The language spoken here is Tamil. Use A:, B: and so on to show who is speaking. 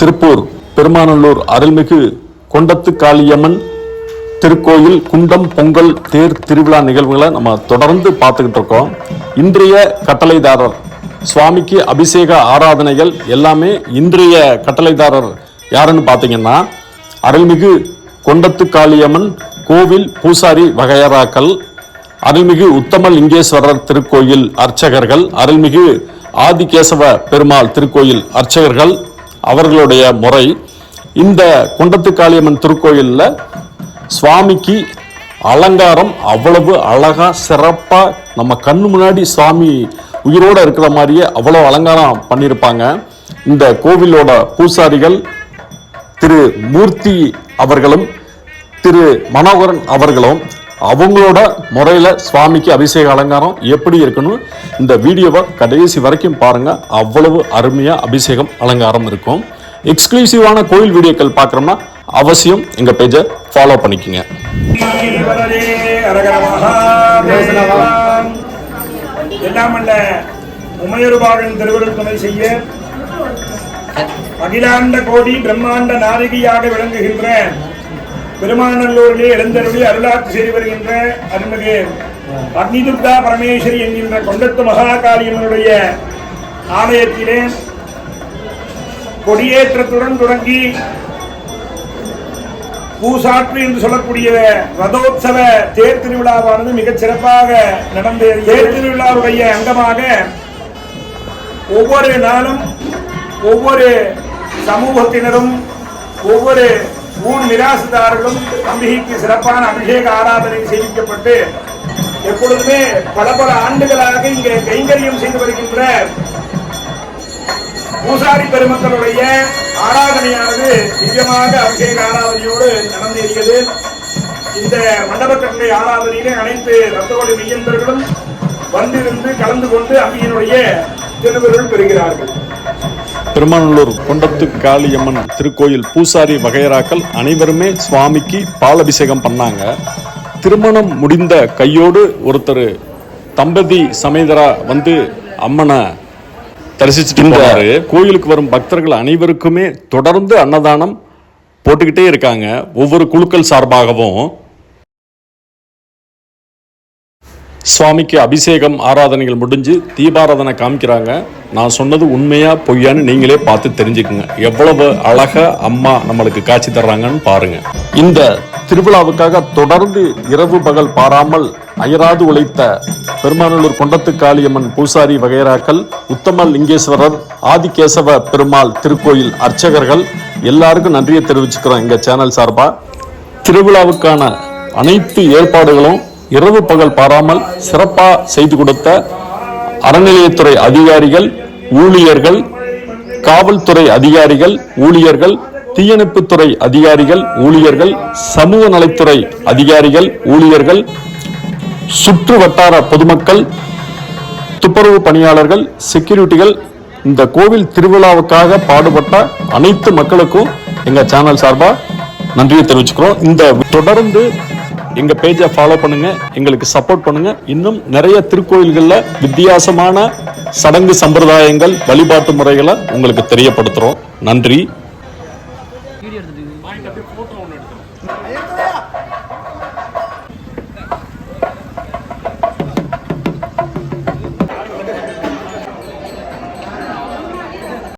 A: திருப்பூர் பெருமாநல்லூர் அருள்மிகு கொண்டத்து காளியம்மன் திருக்கோயில் குண்டம் பொங்கல் தேர் திருவிழா நிகழ்வுகளை நம்ம தொடர்ந்து பார்த்துக்கிட்டு இருக்கோம். இன்றைய கட்டளைதாரர் சுவாமிக்கு அபிஷேக ஆராதனைகள் எல்லாமே இன்றைய கட்டளைதாரர் யாருன்னு பார்த்தீங்கன்னா அருள்மிகு கொண்டத்து காளியம்மன் கோவில் பூசாரி வகையராக்கள் அருள்மிகு உத்தம லிங்கேஸ்வரர் திருக்கோயில் அர்ச்சகர்கள் அருள்மிகு ஆதிகேசவ பெருமாள் திருக்கோயில் அர்ச்சகர்கள் அவர்களுடைய முறை இந்த குண்டத்து காளியம்மன் திருக்கோயிலில் சுவாமிக்கு அலங்காரம் அவ்வளவு அழகாக சிறப்பாக நம்ம கண்ணு முன்னாடி சுவாமி உயிரோடு இருக்கிற மாதிரியே அவ்வளோ அலங்காரம் பண்ணியிருப்பாங்க. இந்த கோவிலோட பூசாரிகள் திரு மூர்த்தி அவர்களும் திரு மனோகரன் அவர்களும் அவங்களோட முறையில் சுவாமிக்கு அபிஷேக அலங்காரம் எப்படி இருக்கணும் இந்த வீடியோவை கடைசி வரைக்கும் பாருங்க. அவ்வளவு அருமையாக அபிஷேகம் அலங்காரம் இருக்கும். எக்ஸ்க்ளூசிவான கோயில் வீடியோக்கள் பார்க்குறோம்னா அவசியம் எங்கள் பேஜை ஃபாலோ பண்ணிக்கோங்க.
B: எல்லாம் அல்ல உமையொருபாகன் திருவருள் துணை செய்ய அகிலாண்ட கோடி பிரம்மாண்ட நாயகியாக விளங்குகின்ற பெருமாநல்லூரிலே எழுந்தருளி அருளாட்சி செய்து வருகின்ற அருள்மிகு அக்னிதுர்கா பரமேஸ்வரி என்கின்ற கொண்டத்து மகாகாளியம்மனுடைய ஆலயத்திலே கொடியேற்றத்துடன் தொடங்கி பூசாற்று என்று சொல்லக்கூடிய ரதோத்சவ தேர் திருவிழாவானது மிகச் சிறப்பாக நடந்த தேர் திருவிழாவுடைய அங்கமாக ஒவ்வொரு நாளும் ஒவ்வொரு சமூகத்தினரும் ஒவ்வொரு மூணு நிராசுதாரர்களும் அம்பிகைக்கு சிறப்பான அபிஷேக ஆராதனை செய்விக்கப்பட்டு எப்பொழுதுமே பல பல ஆண்டுகளாக இங்கே கைங்கரியம் செய்து வருகின்ற பூசாரி பெருமக்களுடைய ஆராதனையானது திவ்யமாக அபிஷேக ஆராதனையோடு நடந்திருக்கிறது இந்த மண்டபக்கட்டளை ஆராதனையிலே அனைத்து ரத்தோடு மையந்தர்களும் வந்திருந்து கலந்து கொண்டு அம்பியினுடைய திருவருள் பெறுகிறார்கள்.
A: பெருமாநல்லூர் கொண்டத்து காளியம்மன் திருக்கோயில் பூசாரி வகையறாக்கள் அனைவருமே சுவாமிக்கு பாலபிஷேகம் பண்ணாங்க. திருமணம் முடிந்த கையோடு ஒருத்தர் தம்பதி சமேதரா வந்து அம்மனை தரிசிச்சுட்டு போறாரு கோயிலுக்கு வரும் பக்தர்கள் அனைவருக்குமே தொடர்ந்து அன்னதானம் போட்டுக்கிட்டே இருக்காங்க. ஒவ்வொரு குழுக்கள் சார்பாகவும். சுவாமிக்கு அபிஷேகம் ஆராதனைகள் முடிஞ்சு தீபாராதனை காமிக்கிறாங்க. நான் சொன்னது உண்மையா பொய்யான்னு நீங்களே பார்த்து தெரிஞ்சுக்குங்க. எவ்வளவு அழகா அம்மா நம்மளுக்கு காட்சி தர்றாங்கன்னு பாருங்க. இந்த திருவிழாவுக்காக தொடர்ந்து இரவு பகல் பாராமல் அயராது உழைத்த பெருமானூர் கொண்டத்து காளியம்மன் பூசாரி வகைராக்கள் உத்தம லிங்கேஸ்வரர் ஆதிகேசவ பெருமாள் திருக்கோயில் அர்ச்சகர்கள் எல்லாருக்கும் நன்றியை தெரிவிச்சுக்கிறோம் எங்கள் சேனல் சார்பாக திருவிழாவுக்கான அனைத்து ஏற்பாடுகளும் இரவு பகல் பாராமல் சிறப்பாக செய்து கொடுத்த அறநிலையத்துறை அதிகாரிகள் ஊழியர்கள் காவல்துறை அதிகாரிகள் ஊழியர்கள் தீயணைப்புத்துறை அதிகாரிகள் ஊழியர்கள் சமூக நலத்துறை அதிகாரிகள் ஊழியர்கள் சுற்று வட்டார பொதுமக்கள் துப்புரவு பணியாளர்கள் செக்யூரிட்டிகள் இந்த கோவில் திருவிழாவுக்காக பாடுபட்ட அனைத்து மக்களுக்கும் எங்கள் சேனல் சார்பாக நன்றியை தெரிவிச்சுக்கிறோம். இந்த தொடர்ந்து எங்க பேஜை ஃபாலோ பண்ணுங்க எங்களுக்கு சப்போர்ட் பண்ணுங்க. இன்னும் நிறைய திருக்கோயில்கள்ல வித்தியாசமான சடங்கு சம்பிரதாயங்கள் வழிபாட்டு முறைகளை உங்களுக்கு தெரியப்படுத்துறோம். நன்றி.